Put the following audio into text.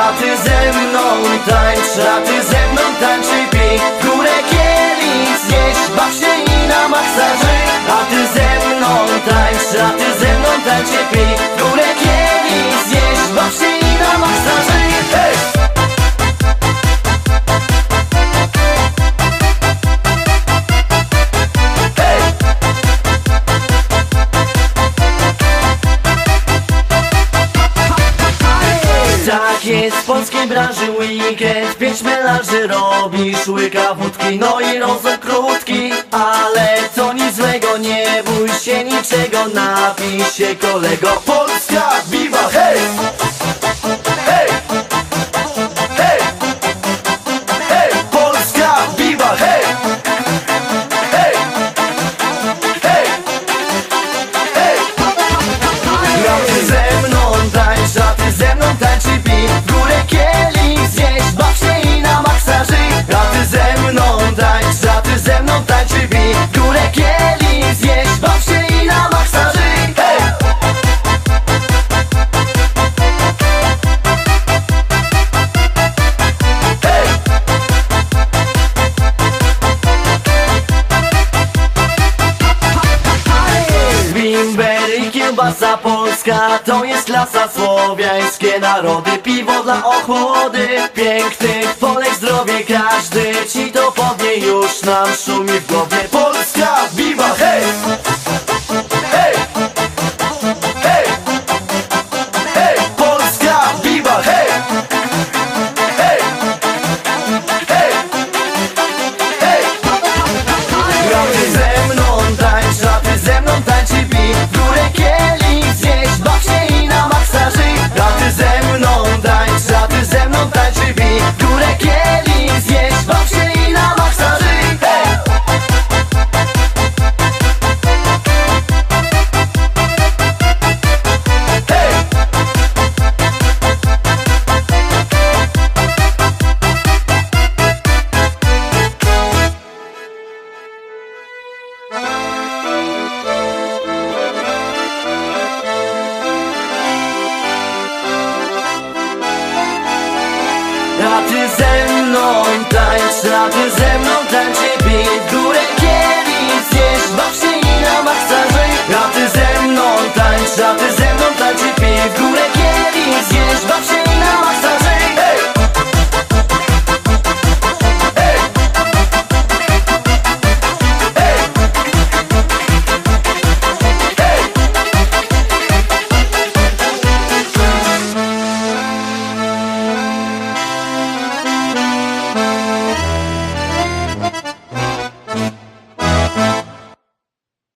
A ty ze mną tańcz, a ty ze mną tańcz i pij. W górę zjeść, baw się i na maksa A ty ze mną tańcz, a ty ze mną tańcz i pij Jest w polskiej branży weekend Pięć melarzy robisz, łyka wódki No i rozum krótki. Ale to nic złego, nie bój się niczego Napij się kolego. Polska, viva, kiełbasa polska To jest klasa słowiańskie. Narody Piwo dla ochłody. Pięknych Polek zdrowie każdy. Ci to powie już nam szumi w głowie Stadt ist in und